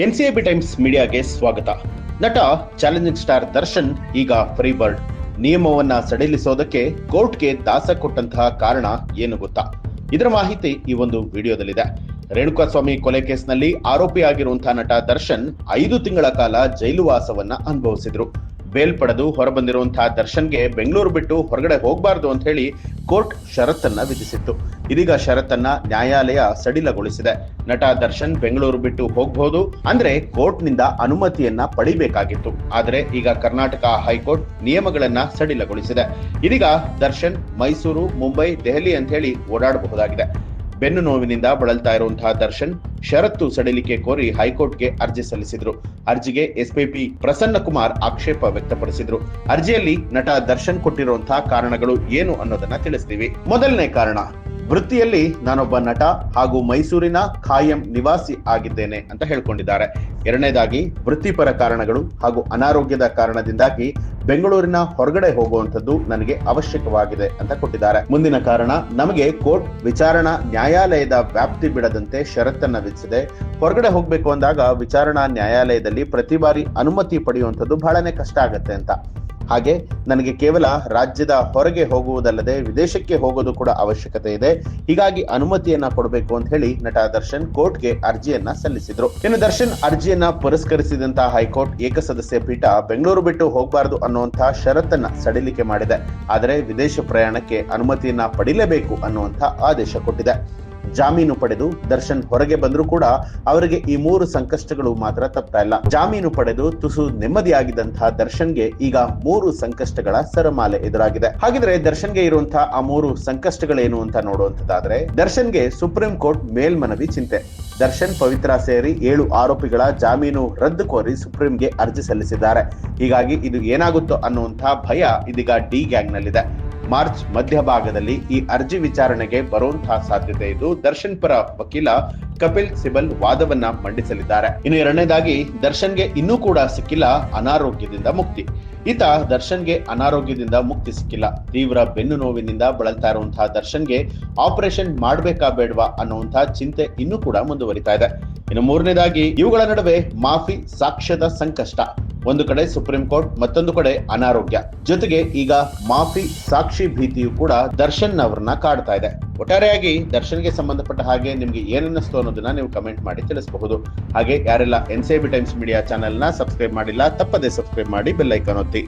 ಎನ್ಸಿಎಬಿ times ಮೀಡಿಯಾಗೆ ಸ್ವಾಗತ. ನಟ ಚಾಲೆಂಜಿಂಗ್ ಸ್ಟಾರ್ ದರ್ಶನ್ ಈಗ ಫ್ರೀ ಬರ್ಡ್ ನಿಯಮವನ್ನ ಸಡಿಲಿಸೋದಕ್ಕೆ ಕೋರ್ಟ್ಗೆ ದಾಸ ಕೊಟ್ಟಂತಹ ಕಾರಣ ಏನು ಗೊತ್ತಾ? ಇದರ ಮಾಹಿತಿ ಈ ಒಂದು ವಿಡಿಯೋದಲ್ಲಿದೆ. ರೇಣುಕಾಸ್ವಾಮಿ ಕೊಲೆ ಕೇಸ್ನಲ್ಲಿ ಆರೋಪಿಯಾಗಿರುವಂತಹ ನಟ ದರ್ಶನ್ ಐದು ತಿಂಗಳ ಕಾಲ ಜೈಲು ವಾಸವನ್ನ ಅನುಭವಿಸಿದ್ರು. ಬೇಲ್ ಪಡೆದು ಹೊರಬಂದಿರುವಂತಹ ದರ್ಶನ್ಗೆ ಬೆಂಗಳೂರು ಬಿಟ್ಟು ಹೊರಗಡೆ ಹೋಗಬಾರ್ದು ಅಂತ ಹೇಳಿ ಕೋರ್ಟ್ ಷರತ್ತನ್ನ ವಿಧಿಸಿತ್ತು. ಇದೀಗ ಷರತ್ತನ್ನ ನ್ಯಾಯಾಲಯ ಸಡಿಲಗೊಳಿಸಿದೆ. ನಟ ದರ್ಶನ್ ಬೆಂಗಳೂರು ಬಿಟ್ಟು ಹೋಗಬಹುದು ಅಂದ್ರೆ ಕೋರ್ಟ್ನಿಂದ ಅನುಮತಿಯನ್ನ ಪಡಿಬೇಕಾಗಿತ್ತು. ಆದ್ರೆ ಈಗ ಕರ್ನಾಟಕ ಹೈಕೋರ್ಟ್ ನಿಯಮಗಳನ್ನ ಸಡಿಲಗೊಳಿಸಿದೆ. ಇದೀಗ ದರ್ಶನ್ ಮೈಸೂರು, ಮುಂಬೈ, ದೆಹಲಿ ಅಂತ ಹೇಳಿ ಓಡಾಡಬಹುದಾಗಿದೆ. ಬೆನ್ನು ನೋವಿನಿಂದ ಬಳಲ್ತಾ ಇರುವಂತಹ ದರ್ಶನ್ ಷರತ್ತು ಸಡಿಲಿಕೆ ಕೋರಿ ಹೈಕೋರ್ಟ್ಗೆ ಅರ್ಜಿ ಸಲ್ಲಿಸಿದ್ರು. ಅರ್ಜಿಗೆ ಎಸ್ಪಿಪಿ ಪ್ರಸನ್ನ ಕುಮಾರ್ ಆಕ್ಷೇಪ ವ್ಯಕ್ತಪಡಿಸಿದ್ರು. ಅರ್ಜಿಯಲ್ಲಿ ನಟ ದರ್ಶನ್ ಕೊಟ್ಟಿರುವಂತಹ ಕಾರಣಗಳು ಏನು ಅನ್ನೋದನ್ನ ತಿಳಿಸ್ತೀವಿ. ಮೊದಲನೇ ಕಾರಣ ವೃತ್ತಿಯಲ್ಲಿ ನಾನೊಬ್ಬ ನಟ ಹಾಗೂ ಮೈಸೂರಿನ ಖಾಯಂ ನಿವಾಸಿ ಆಗಿದ್ದೇನೆ ಅಂತ ಹೇಳ್ಕೊಂಡಿದ್ದಾರೆ. ಎರಡನೇದಾಗಿ, ವೃತ್ತಿಪರ ಕಾರಣಗಳು ಹಾಗೂ ಅನಾರೋಗ್ಯದ ಕಾರಣದಿಂದಾಗಿ ಬೆಂಗಳೂರಿನ ಹೊರಗಡೆ ಹೋಗುವಂಥದ್ದು ನನಗೆ ಅವಶ್ಯಕವಾಗಿದೆ ಅಂತ ಕೊಟ್ಟಿದ್ದಾರೆ. ಮುಂದಿನ ಕಾರಣ, ನಮಗೆ ಕೋರ್ಟ್ ವಿಚಾರಣಾ ನ್ಯಾಯಾಲಯದ ವ್ಯಾಪ್ತಿ ಬಿಡದಂತೆ ಷರತ್ತನ್ನ ವಿಧಿಸಿದೆ. ಹೊರಗಡೆ ಹೋಗ್ಬೇಕು ಅಂದಾಗ ವಿಚಾರಣಾ ನ್ಯಾಯಾಲಯದಲ್ಲಿ ಪ್ರತಿ ಬಾರಿ ಅನುಮತಿ ಪಡೆಯುವಂಥದ್ದು ಬಹಳನೇ ಕಷ್ಟ ಆಗತ್ತೆ ಅಂತ. ಹಾಗೆ ನನಗೆ ಕೇವಲ ರಾಜ್ಯದ ಹೊರಗೆ ಹೋಗುವುದಲ್ಲದೆ ವಿದೇಶಕ್ಕೆ ಹೋಗೋದು ಕೂಡ ಅವಶ್ಯಕತೆ ಇದೆ. ಹೀಗಾಗಿ ಅನುಮತಿಯನ್ನ ಕೊಡಬೇಕು ಅಂತ ಹೇಳಿ ನಟ ದರ್ಶನ್ ಕೋರ್ಟ್ಗೆ ಅರ್ಜಿಯನ್ನ ಸಲ್ಲಿಸಿದ್ರು. ಇನ್ನು ದರ್ಶನ್ ಅರ್ಜಿಯನ್ನ ಪುರಸ್ಕರಿಸಿದಂತಹ ಹೈಕೋರ್ಟ್ ಏಕಸದಸ್ಯ ಪೀಠ ಬೆಂಗಳೂರು ಬಿಟ್ಟು ಹೋಗಬಾರದು ಅನ್ನುವಂತಹ ಷರತ್ತನ್ನ ಸಡಿಲಿಕೆ ಮಾಡಿದೆ. ಆದರೆ ವಿದೇಶ ಪ್ರಯಾಣಕ್ಕೆ ಅನುಮತಿಯನ್ನ ಪಡಿಲೇಬೇಕು ಅನ್ನುವಂತಹ ಆದೇಶ ಕೊಟ್ಟಿದೆ. ಜಾಮೀನು ಪಡೆದು ದರ್ಶನ್ ಹೊರಗೆ ಬಂದರೂ ಕೂಡ ಅವರಿಗೆ ಈ ಮೂರು ಸಂಕಷ್ಟಗಳು ಮಾತ್ರ ತಪ್ತಾ ಇಲ್ಲ. ಜಾಮೀನು ಪಡೆದು ತುಸು ನೆಮ್ಮದಿಯಾಗಿದ್ದಂತಹ ದರ್ಶನ್ಗೆ ಈಗ ಮೂರು ಸಂಕಷ್ಟಗಳ ಸರಮಾಲೆ ಎದುರಾಗಿದೆ. ಹಾಗಿದ್ರೆ ದರ್ಶನ್ಗೆ ಇರುವಂತಹ ಆ ಮೂರು ಸಂಕಷ್ಟಗಳೇನು ಅಂತ ನೋಡುವಂತದ್ದಾದ್ರೆ ದರ್ಶನ್ಗೆ ಸುಪ್ರೀಂ ಕೋರ್ಟ್ ಮೇಲ್ಮನವಿ ಚಿಂತೆ. ದರ್ಶನ್ ಪವಿತ್ರ ಸೇರಿ ಏಳು ಆರೋಪಿಗಳ ಜಾಮೀನು ರದ್ದು ಕೋರಿ ಸುಪ್ರೀಂಗೆ ಅರ್ಜಿ ಸಲ್ಲಿಸಿದ್ದಾರೆ. ಹೀಗಾಗಿ ಇದು ಏನಾಗುತ್ತೋ ಅನ್ನುವಂತಹ ಭಯ ಇದೀಗ ಡಿ ಗ್ಯಾಂಗ್ ನಲ್ಲಿದೆ ಮಾರ್ಚ್ ಮಧ್ಯಭಾಗದಲ್ಲಿ ಈ ಅರ್ಜಿ ವಿಚಾರಣೆಗೆ ಬರುವಂತಹ ಸಾಧ್ಯತೆ ಇದ್ದು, ದರ್ಶನ್ ಪರ ವಕೀಲ ಕಪಿಲ್ ಸಿಬಲ್ ವಾದವನ್ನ ಮಂಡಿಸಲಿದ್ದಾರೆ. ಇನ್ನು ಎರಡನೇದಾಗಿ, ದರ್ಶನ್ಗೆ ಇನ್ನೂ ಕೂಡ ಸಿಕ್ಕಿಲ್ಲ, ಅನಾರೋಗ್ಯದಿಂದ ಮುಕ್ತಿ. ಈತ ದರ್ಶನ್ಗೆ ಅನಾರೋಗ್ಯದಿಂದ ಮುಕ್ತಿ ಸಿಕ್ಕಿಲ್ಲ. ತೀವ್ರ ಬೆನ್ನು ನೋವಿನಿಂದ ಬಳಲ್ತಾ ಇರುವಂತಹ ದರ್ಶನ್ಗೆ ಆಪರೇಷನ್ ಮಾಡಬೇಕಾ ಬೇಡವಾ ಅನ್ನುವಂತಹ ಚಿಂತೆ ಇನ್ನೂ ಕೂಡ ಮುಂದುವರಿತಾ ಇದೆ. ಇನ್ನು ಮೂರನೇದಾಗಿ, ಇವುಗಳ ನಡುವೆ ಮಾಫಿ ಸಾಕ್ಷ್ಯದ ಸಂಕಷ್ಟ. ಒಂದು ಕಡೆ ಸುಪ್ರೀಂ ಕೋರ್ಟ್, ಮತ್ತೊಂದು ಕಡೆ ಅನಾರೋಗ್ಯ. ಜೊತೆಗೆ ಈಗ ಮಾಫಿ ಸಾಕ್ಷಿ ಭೀತಿಯು ಕೂಡ ದರ್ಶನ್ ಅವರನ್ನ ಕಾಡ್ತಾ ಇದೆ. ಒಟ್ಟಾರೆಯಾಗಿ ದರ್ಶನ್ಗೆ ಸಂಬಂಧಪಟ್ಟ ಹಾಗೆ ನಿಮ್ಗೆ ಏನನ್ನಿಸ್ತು ಅನ್ನೋದನ್ನ ನೀವು ಕಮೆಂಟ್ ಮಾಡಿ ತಿಳಿಸಬಹುದು. ಹಾಗೆ ಯಾರೆಲ್ಲ ಎನ್ ಟೈಮ್ಸ್ ಮೀಡಿಯಾ ಚಾನೆಲ್ನ ಸಬ್ಸ್ಕ್ರೈಬ್ ಮಾಡಿಲ್ಲ, ತಪ್ಪದೇ ಸಬ್ಸ್ಕ್ರೈಬ್ ಮಾಡಿ ಬೆಲ್ ಐಕಾನ್ ಒತ್ತಿ.